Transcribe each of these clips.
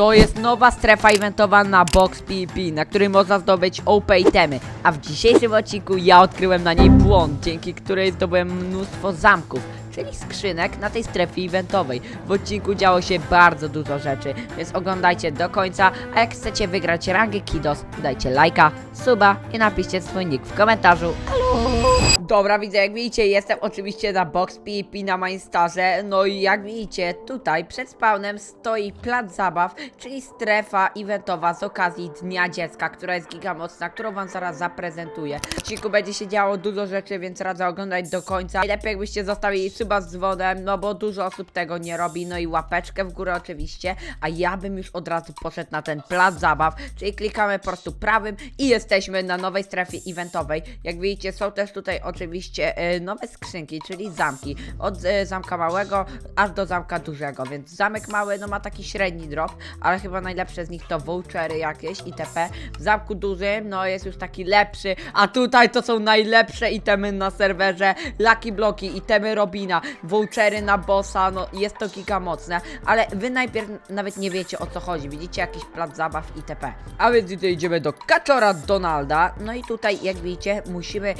To jest nowa strefa eventowa na Box PvP, na której można zdobyć OP itemy. A w dzisiejszym odcinku ja odkryłem na niej błąd, dzięki której zdobyłem mnóstwo zamków, czyli skrzynek na tej strefie eventowej. W odcinku działo się bardzo dużo rzeczy, więc oglądajcie do końca, a jak chcecie wygrać rangę Kidos, dajcie lajka, suba i napiszcie swój nick w komentarzu. Dobra, widzę, jak widzicie, jestem oczywiście na Box PvP na Mainstarze. No i jak widzicie, tutaj przed spawnem stoi plac zabaw, czyli strefa eventowa z okazji Dnia Dziecka, która jest giga mocna, którą wam zaraz zaprezentuję. W odcinku będzie się działo dużo rzeczy, więc radzę oglądać do końca. Najlepiej jakbyście zostawili suba z dzwonem, no bo dużo osób tego nie robi, no i łapeczkę w górę oczywiście, a ja bym już od razu poszedł na ten plac zabaw, czyli klikamy po prostu prawym i jesteśmy na nowej strefie eventowej. Jak widzicie, są też tutaj oczywiście e, nowe skrzynki, czyli zamki. Od e, zamka małego aż do zamka dużego, więc zamek mały no ma taki średni drop, ale chyba najlepsze z nich to vouchery jakieś itp. W zamku dużym no jest już taki lepszy, a tutaj to są najlepsze itemy na serwerze. Lucky bloki, itemy Robina, vouchery na bossa, no jest to giga mocne, ale wy najpierw nawet nie wiecie o co chodzi. Widzicie jakiś plac zabaw itp. A więc tutaj idziemy do kaczora Donalda. No i tutaj jak widzicie musimy e,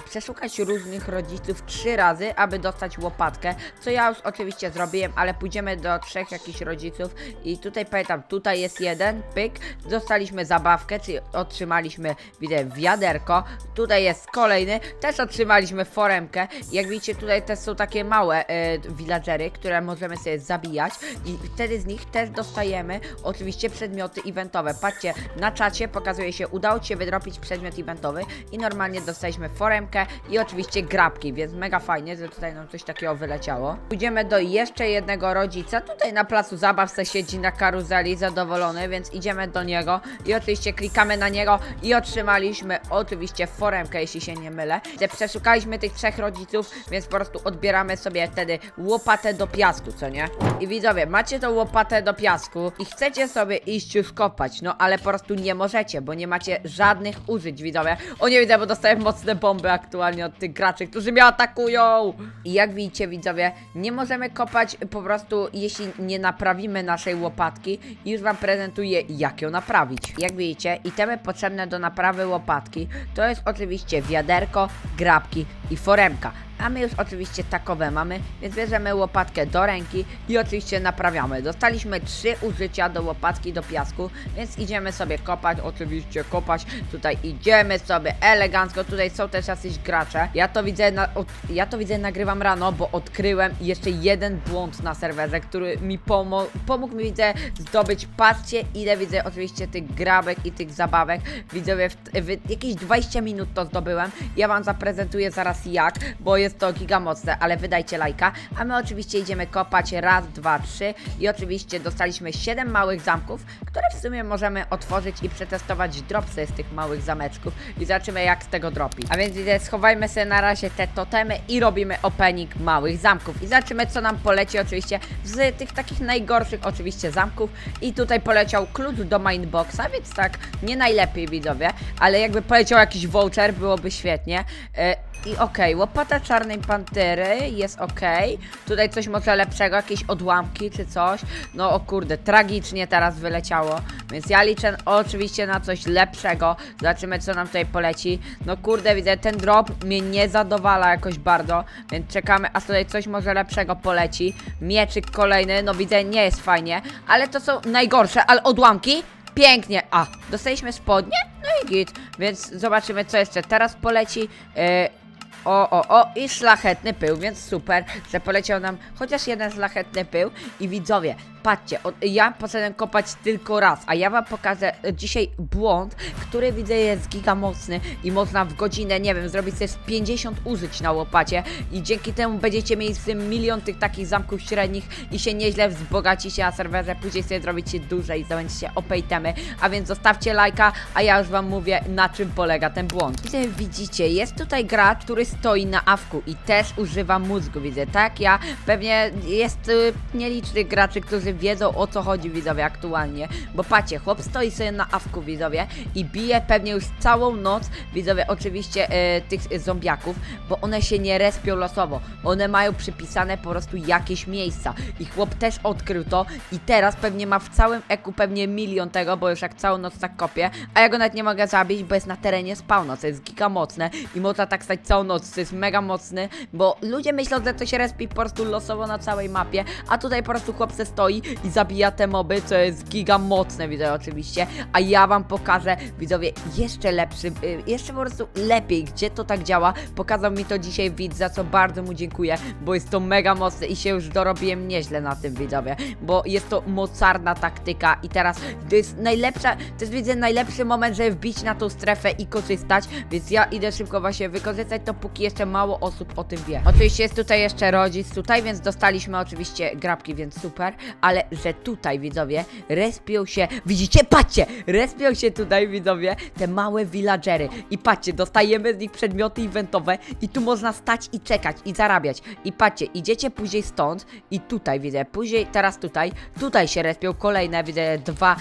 przeszukać różnych rodziców trzy razy, aby dostać łopatkę, co ja już oczywiście zrobiłem, ale pójdziemy do trzech jakichś rodziców i tutaj pamiętam, tutaj jest jeden, pyk, dostaliśmy zabawkę, czyli otrzymaliśmy, widzę, wiaderko, tutaj jest kolejny, też otrzymaliśmy foremkę, jak widzicie tutaj też są takie małe e, villagery, które możemy sobie zabijać i wtedy z nich też dostajemy oczywiście przedmioty eventowe. Patrzcie, na czacie pokazuje się, udało Ci się wydropić przedmiot eventowy i normalnie dostaliśmy foremkę i oczywiście grabki, więc mega fajnie, że tutaj nam coś takiego wyleciało. Pójdziemy do jeszcze jednego rodzica, tutaj na placu zabaw se siedzi na karuzeli, zadowolony, więc idziemy do niego i oczywiście klikamy na niego i otrzymaliśmy oczywiście foremkę, jeśli się nie mylę. Przeszukaliśmy tych trzech rodziców, więc po prostu odbieramy sobie wtedy łopatę do piasku, co nie? I widzowie, macie tą łopatę do piasku i chcecie sobie iść już kopać, no ale po prostu nie możecie, bo nie macie żadnych użyć, widzowie. O nie widzę, bo dostaję mocne bomby aktualnie od tych graczy, którzy mnie atakują. I jak widzicie, widzowie, nie możemy kopać po prostu, jeśli nie naprawimy naszej łopatki. Już wam prezentuję, jak ją naprawić. Jak widzicie, itemy potrzebne do naprawy łopatki to jest oczywiście wiaderko, grabki i foremka. A my już oczywiście takowe mamy, więc bierzemy łopatkę do ręki i oczywiście naprawiamy. Dostaliśmy trzy użycia do łopatki do piasku, więc idziemy sobie kopać, oczywiście kopać. Tutaj idziemy sobie elegancko, tutaj są też jacyś gracze. Ja to widzę, na, od, ja to widzę nagrywam rano, bo odkryłem jeszcze jeden błąd na serwerze, który mi pomo pomógł mi widzę zdobyć. Patrzcie ile widzę oczywiście tych grabek i tych zabawek. Widzowie, w, w jakieś 20 minut to zdobyłem. Ja wam zaprezentuję zaraz jak, bo jest to giga mocne, ale wydajcie lajka. A my oczywiście idziemy kopać raz, dwa, trzy i oczywiście dostaliśmy 7 małych zamków, które w sumie możemy otworzyć i przetestować dropsy z tych małych zameczków i zobaczymy jak z tego dropi. A więc schowajmy sobie na razie te totemy i robimy opening małych zamków i zobaczymy co nam poleci oczywiście z tych takich najgorszych oczywiście zamków i tutaj poleciał klucz do mainboxa, więc tak nie najlepiej widzowie, ale jakby poleciał jakiś voucher byłoby świetnie. E, i okej, łopata czarnej pantery jest okej. Tutaj coś może lepszego, jakieś odłamki czy coś. No o kurde, tragicznie teraz wyleciało. Więc ja liczę oczywiście na coś lepszego. Zobaczymy co nam tutaj poleci. No kurde, widzę, ten drop mnie nie zadowala jakoś bardzo. Więc czekamy, a tutaj coś może lepszego poleci. Mieczyk kolejny, no widzę, nie jest fajnie. Ale to są najgorsze, ale odłamki? Pięknie. A, dostaliśmy spodnie? No i git. Więc zobaczymy, co jeszcze teraz poleci. Yy, o, o, o, i szlachetny pył, więc super, że poleciał nam chociaż jeden szlachetny pył. I widzowie, patrzcie, o, ja poszedłem kopać tylko raz, a ja wam pokażę dzisiaj błąd, który widzę jest giga mocny i można w godzinę, nie wiem, zrobić z 50 użyć na łopacie i dzięki temu będziecie mieli w tym milion tych takich zamków średnich i się nieźle wzbogacicie na serwerze, później sobie zrobicie dłużej i zdobędziecie opejtemy, a więc zostawcie lajka, a ja już wam mówię na czym polega ten błąd. Widzicie, jest tutaj gracz, który stoi na awku i też używa mózgu, widzę, tak? Ja pewnie jest y, nielicznych graczy, którzy wiedzą o co chodzi, widzowie, aktualnie. Bo patrzcie, chłop stoi sobie na awku, widzowie, i bije pewnie już całą noc, widzowie, oczywiście y, tych y, zombiaków, bo one się nie respią losowo. One mają przypisane po prostu jakieś miejsca. I chłop też odkrył to i teraz pewnie ma w całym eku pewnie milion tego, bo już jak całą noc tak kopie, a ja go nawet nie mogę zabić, bo jest na terenie spawna, co jest giga mocne i można tak stać całą noc, co jest mega mocny, bo ludzie myślą, że to się respi po prostu losowo na całej mapie, a tutaj po prostu chłopce stoi i zabija te moby, co jest giga mocne, widzę oczywiście, a ja wam pokażę, widzowie, jeszcze lepszy, y, jeszcze po prostu lepiej, gdzie to tak działa, pokazał mi to dzisiaj widz, za co bardzo mu dziękuję, bo jest to mega mocne i się już dorobiłem nieźle na tym, widzowie, bo jest to mocarna taktyka i teraz to jest najlepsza, to jest widzę najlepszy moment, żeby wbić na tą strefę i korzystać, więc ja idę szybko właśnie wykorzystać to, póki jeszcze mało osób o tym wie. Oczywiście jest tutaj jeszcze rodzic tutaj, więc dostaliśmy oczywiście grabki, więc super, ale że tutaj widzowie respią się, widzicie, patrzcie, respią się tutaj widzowie te małe villagery. I patrzcie, dostajemy z nich przedmioty eventowe i tu można stać i czekać i zarabiać. I patrzcie, idziecie później stąd i tutaj widzę, później teraz tutaj, tutaj się respią kolejne, widzę dwa e,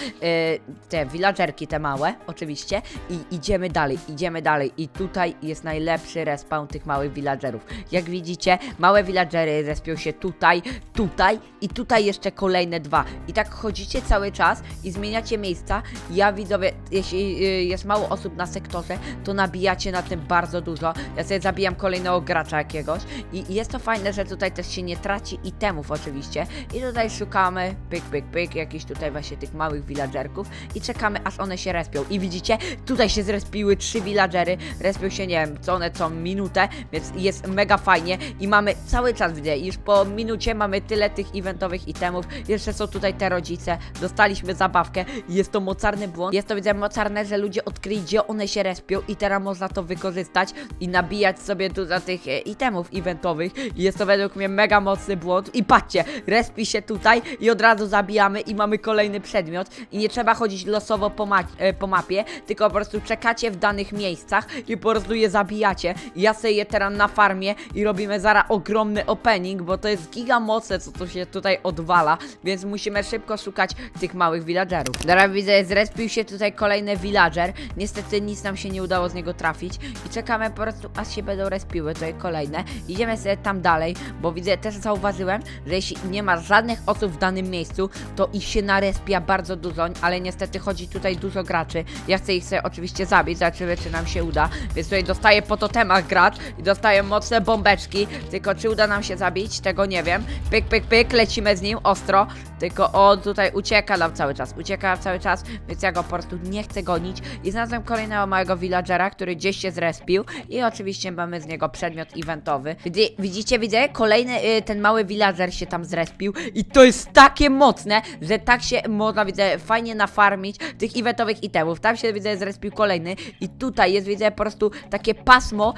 te villagerki te małe, oczywiście. I idziemy dalej, idziemy dalej. I tutaj jest najlepszy respawn tych małych villagerów. Jak widzicie, małe villagery respią się tutaj, tutaj i tutaj jeszcze kolejne dwa. I tak chodzicie cały czas i zmieniacie miejsca. Ja widzowie, jeśli y, jest mało osób na sektorze, to nabijacie na tym bardzo dużo. Ja sobie zabijam kolejnego gracza jakiegoś i jest to fajne, że tutaj też się nie traci itemów oczywiście. I tutaj szukamy, pyk, pyk, pyk, jakichś tutaj właśnie tych małych villagerków i czekamy aż one się respią. I widzicie, tutaj się zrespiły trzy villagery, respią się, nie wiem, co one co minutę, więc jest mega fajnie i mamy cały czas, widzę, już po minucie mamy tyle tych eventowych itemów, jeszcze są tutaj te rodzice, dostaliśmy zabawkę jest to mocarny błąd, jest to, widzę, mocarne, że ludzie odkryli, gdzie one się respią i teraz można to wykorzystać i nabijać sobie dużo tych e, itemów eventowych. Jest to według mnie mega mocny błąd i patrzcie, respi się tutaj i od razu zabijamy i mamy kolejny przedmiot. I nie trzeba chodzić losowo po, ma e, po mapie, tylko po prostu czekacie w danych miejscach i po prostu je zabijacie. Ja sobie je teraz na farmie i robimy zaraz ogromny opening, bo to jest giga mocne, co tu się tutaj odwala, więc musimy szybko szukać tych małych villagerów. Teraz widzę, zrespił się tutaj kolejny villager, niestety nic nam się nie udało z niego trafić i czekamy po prostu, aż się będą respiły tutaj kolejne. Idziemy sobie tam dalej, bo widzę, też zauważyłem, że jeśli nie ma żadnych osób w danym miejscu, to ich się narespia bardzo dużo, ale niestety chodzi tutaj dużo graczy. Ja chcę ich sobie oczywiście zabić, zobaczymy czy nam się uda, więc tutaj dostaję po totemach gracz i dostaję mocne bombeczki, tylko czy uda nam się zabić, tego nie wiem. Pyk, pyk, pyk, lecimy z nim ostro, tylko on tutaj ucieka nam cały czas, ucieka cały czas, więc ja go po prostu nie chcę gonić i znalazłem kolejnego małego villagera, który gdzieś się zrespił i oczywiście mamy z niego przedmiot eventowy. Widzi, widzicie, widzę, kolejny y, ten mały villager się tam zrespił i to jest takie mocne, że tak się można, widzę, fajnie nafarmić tych eventowych itemów. Tam się, widzę, zrespił kolejny i tutaj jest, widzę, po prostu takie pasmo.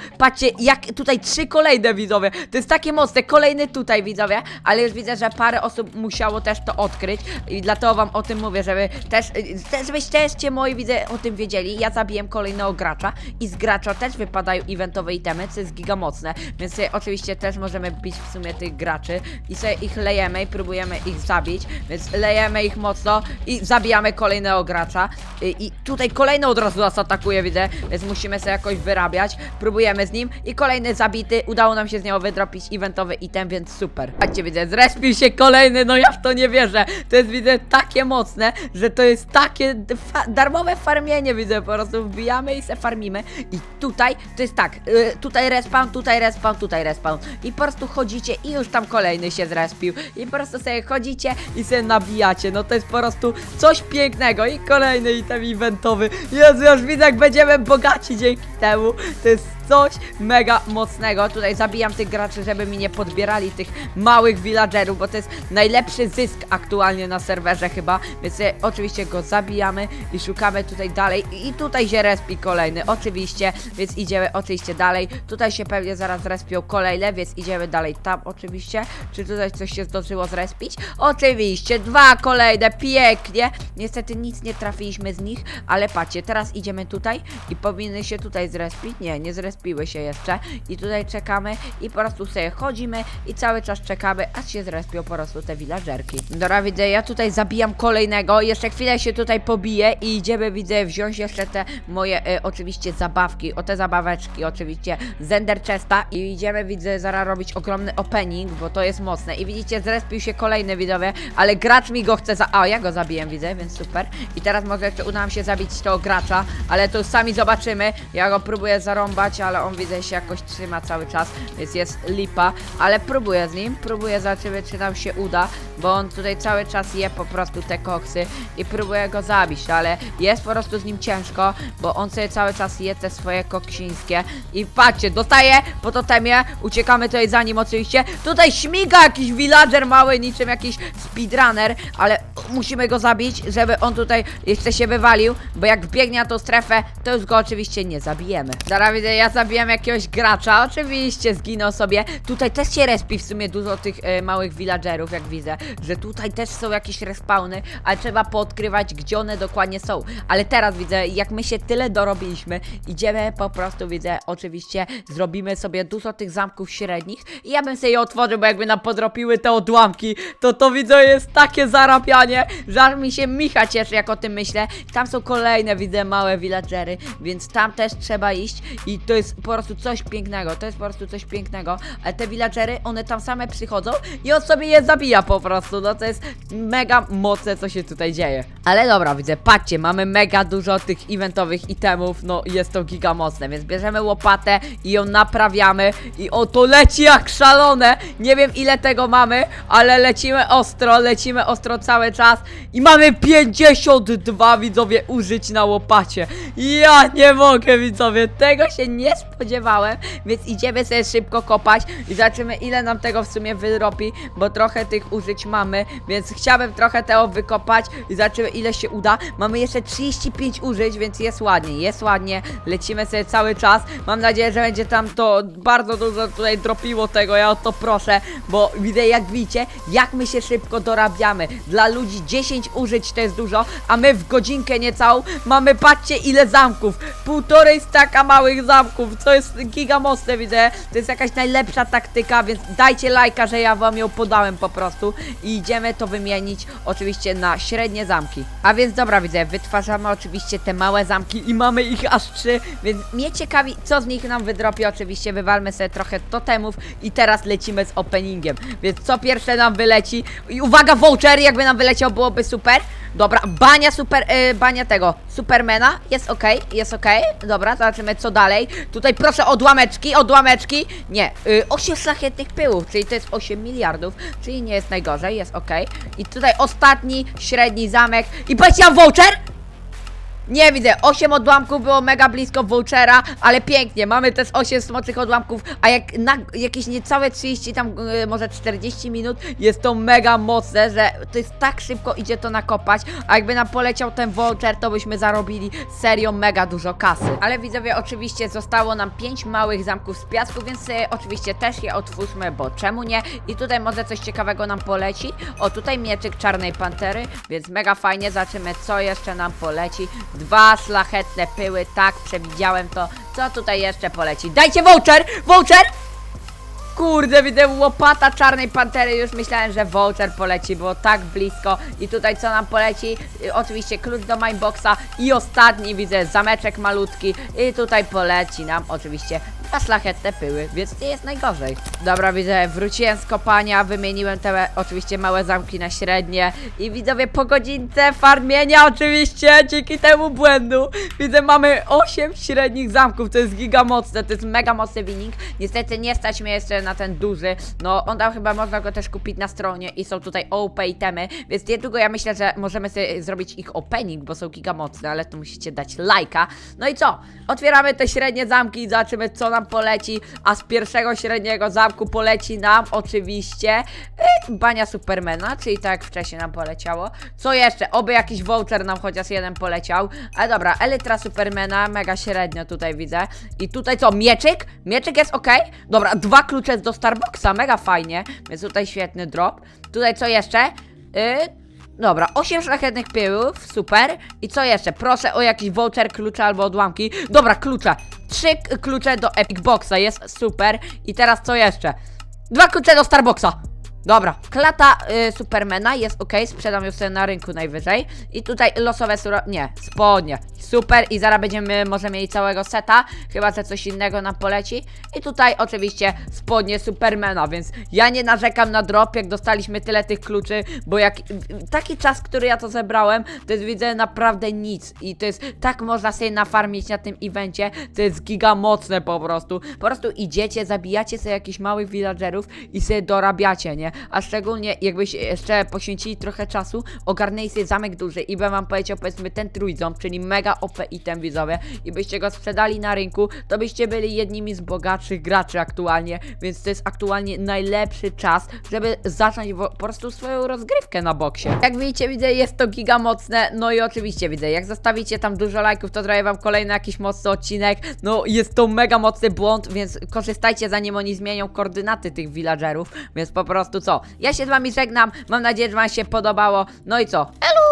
Jak tutaj trzy kolejne widzowie. To jest takie mocne, kolejny tutaj widzowie, ale już widzę, że parę osób musiało też to odkryć i dlatego wam o tym mówię, żeby też, też żebyście też moi widzę o tym wiedzieli. Ja zabiłem kolejnego gracza i z gracza też wypadają eventowe itemy, co jest giga mocne, więc sobie oczywiście też możemy bić w sumie tych graczy i sobie ich lejemy i próbujemy ich zabić, więc lejemy ich mocno i zabijamy kolejnego gracza i, i tutaj kolejny od razu nas atakuje, widzę, więc musimy sobie jakoś wyrabiać, próbujemy z nim i kolejny zabity, udało nam się z niego wydropić eventowy item, więc super. Patrzcie, widzę, zrespił się kolejny, no ja w to nie wierzę, to jest, widzę, takie mocne, że to jest takie fa darmowe farmienie, widzę, po prostu wbijamy i se farmimy. I tutaj, to jest tak, y, tutaj respawn, tutaj respawn, tutaj respawn. I po prostu chodzicie i już tam kolejny się zrespił. I po prostu sobie chodzicie i sobie nabijacie, no to jest po prostu coś pięknego. I kolejny item eventowy, Jezu, już widzę jak będziemy bogaci dzięki temu, to jest coś mega mocnego. Tutaj zabijam tych graczy, żeby mi nie podbierali tych małych villagerów, bo to jest najlepszy zysk aktualnie na serwerze chyba, więc sobie oczywiście go zabijamy i szukamy tutaj dalej i tutaj się respi kolejny, oczywiście, więc idziemy oczywiście dalej. Tutaj się pewnie zaraz respią kolejne, więc idziemy dalej tam oczywiście. Czy tutaj coś się zdążyło zrespić? Oczywiście, dwa kolejne, pięknie. Niestety nic nie trafiliśmy z nich, ale patrzcie, teraz idziemy tutaj i powinny się tutaj zrespić. Nie, nie zrespić zrespiły się jeszcze i tutaj czekamy i po prostu sobie chodzimy i cały czas czekamy, aż się zrespią po prostu te villagerki. Dobra, widzę, ja tutaj zabijam kolejnego, jeszcze chwilę się tutaj pobiję i idziemy, widzę, wziąć jeszcze te moje e, oczywiście zabawki, o te zabaweczki oczywiście z Ender Chesta i idziemy, widzę, zaraz robić ogromny opening, bo to jest mocne i widzicie, zrespił się kolejny widzowie, ale gracz mi go chce za... A, ja go zabiję, widzę, więc super. I teraz może jeszcze uda nam się zabić tego gracza, ale to sami zobaczymy. Ja go próbuję zarąbać, ale on widzę się jakoś trzyma cały czas, więc jest lipa, ale próbuję z nim, próbuję zobaczymy, czy nam się uda, bo on tutaj cały czas je po prostu te koksy i próbuję go zabić, ale jest po prostu z nim ciężko, bo on sobie cały czas je te swoje koksińskie. I patrzcie, dostaje po totemie, uciekamy tutaj za nim oczywiście, tutaj śmiga jakiś villager mały, niczym jakiś speedrunner, ale musimy go zabić, żeby on tutaj jeszcze się wywalił, bo jak wbiegnie na tą strefę, to już go oczywiście nie zabijemy. Zaraz widzę, ja zabiłem jakiegoś gracza, oczywiście zginął sobie, tutaj też się respi w sumie dużo tych e, małych villagerów, jak widzę, że tutaj też są jakieś respawny, ale trzeba poodkrywać, gdzie one dokładnie są, ale teraz widzę, jak my się tyle dorobiliśmy, idziemy po prostu, widzę, oczywiście zrobimy sobie dużo tych zamków średnich. I ja bym sobie je otworzył, bo jakby nam podropiły te odłamki, to to widzę jest takie zarabianie, że aż mi się Micha cieszy, jak o tym myślę. Tam są kolejne, widzę, małe villagery, więc tam też trzeba iść i to jest po prostu coś pięknego, to jest po prostu coś pięknego, ale te villagery, one tam same przychodzą i on sobie je zabija po prostu, no to jest mega mocne, co się tutaj dzieje. Ale dobra, widzę, patrzcie, mamy mega dużo tych eventowych itemów, no jest to giga mocne, więc bierzemy łopatę i ją naprawiamy i o to leci jak szalone, nie wiem ile tego mamy, ale lecimy ostro, lecimy ostro cały czas i mamy 52 widzowie użyć na łopacie. Ja nie mogę widzowie, tego się nie spodziewałem, więc idziemy sobie szybko kopać i zobaczymy ile nam tego w sumie wyrobi, bo trochę tych użyć mamy, więc chciałbym trochę tego wykopać i zobaczymy ile się uda. Mamy jeszcze 35 użyć, więc jest ładnie, jest ładnie, lecimy sobie cały czas. Mam nadzieję, że będzie tam to bardzo dużo tutaj dropiło tego, ja o to proszę, bo widzę jak widzicie, jak my się szybko dorabiamy. Dla ludzi 10 użyć to jest dużo, a my w godzinkę niecałą mamy, patrzcie ile zamków, półtorej staka małych zamków, co jest giga mocne widzę, to jest jakaś najlepsza taktyka, więc dajcie lajka, że ja wam ją podałem po prostu. I idziemy to wymienić oczywiście na średnie zamki. A więc dobra widzę, wytwarzamy oczywiście te małe zamki i mamy ich aż trzy, więc mnie ciekawi co z nich nam wydropi. Oczywiście, wywalmy sobie trochę totemów i teraz lecimy z openingiem, więc co pierwsze nam wyleci? I uwaga voucher jakby nam wyleciał byłoby super, dobra, bania super, y, bania tego, supermana, jest ok, jest ok, dobra, zobaczymy co dalej, tutaj proszę odłameczki, odłameczki, nie, y, 8 szlachetnych pyłów, czyli to jest 8 miliardów, czyli nie jest najgorzej, jest ok, i tutaj ostatni, średni zamek. I patrzcie, mam voucher, nie widzę, 8 odłamków było mega blisko vouchera, ale pięknie, mamy też 8 smoczych odłamków, a jak na jakieś niecałe 30, tam y, może 40 minut, jest to mega mocne, że to jest tak szybko idzie to nakopać, a jakby nam poleciał ten voucher, to byśmy zarobili serio mega dużo kasy. Ale widzowie, oczywiście zostało nam 5 małych zamków z piasku, więc y, oczywiście też je otwórzmy, bo czemu nie? I tutaj może coś ciekawego nam poleci. O, tutaj mieczyk czarnej pantery, więc mega fajnie, zobaczymy co jeszcze nam poleci. Dwa szlachetne pyły, tak, przewidziałem to. Co tutaj jeszcze poleci? Dajcie voucher! Voucher! Kurde, widzę łopata czarnej pantery, już myślałem, że voucher poleci, było tak blisko. I tutaj co nam poleci? Y, oczywiście klucz do Mindboxa i ostatni widzę zameczek malutki. I tutaj poleci nam oczywiście dwa szlachetne pyły, więc nie jest najgorzej. Dobra, widzę, wróciłem z kopania, wymieniłem te oczywiście małe zamki na średnie. I widzowie po godzince farmienia oczywiście, dzięki temu błędu. Widzę, mamy 8 średnich zamków, to jest giga mocne, to jest mega mocny winning. Niestety nie stać mnie jeszcze na ten duży, no on tam chyba można go też kupić na stronie i są tutaj OP itemy, więc niedługo ja myślę, że możemy sobie zrobić ich opening, bo są giga mocne, ale to musicie dać lajka. No i co? Otwieramy te średnie zamki i zobaczymy co nam poleci, a z pierwszego średniego zamku poleci nam oczywiście y, bania Supermana, czyli tak jak wcześniej nam poleciało. Co jeszcze? Oby jakiś voucher nam chociaż jeden poleciał. Ale dobra, Elytra Supermana, mega średnio tutaj widzę. I tutaj co? Mieczyk? Mieczyk jest ok? Dobra, dwa klucze do Starbucksa, mega fajnie. Więc tutaj świetny drop. Tutaj co jeszcze? Y, Dobra, 8 szlachetnych pyłów, super. I co jeszcze? Proszę o jakiś voucher, klucze albo odłamki. Dobra, klucze. Trzy klucze do Epic Boxa, jest super. I teraz co jeszcze? Dwa klucze do Starbucksa. Dobra, klata y, Supermana jest ok, sprzedam ją sobie na rynku najwyżej. I tutaj losowe suro... nie, spodnie. Super i zaraz będziemy może mieli całego seta, chyba że coś innego nam poleci. I tutaj oczywiście spodnie Supermana, więc ja nie narzekam na drop, jak dostaliśmy tyle tych kluczy, bo jak taki czas, który ja to zebrałem, to jest widzę naprawdę nic. I to jest, tak można sobie nafarmić na tym evencie, to jest giga mocne po prostu. Po prostu idziecie, zabijacie sobie jakichś małych villagerów i sobie dorabiacie, nie? A szczególnie jakbyś jeszcze poświęcili trochę czasu, ogarnęli sobie zamek duży i bym wam powiedział powiedzmy ten trójząb, czyli mega OP item widzowie. I byście go sprzedali na rynku, to byście byli jednymi z bogatszych graczy aktualnie, więc to jest aktualnie najlepszy czas, żeby zacząć po prostu swoją rozgrywkę na boksie. Jak widzicie, widzę, jest to giga mocne, no i oczywiście widzę, jak zostawicie tam dużo lajków, to zrobię wam kolejny jakiś mocny odcinek, no jest to mega mocny błąd, więc korzystajcie zanim oni zmienią koordynaty tych villagerów, więc po prostu co, ja się z wami żegnam, mam nadzieję, że wam się podobało, no i co, Elu.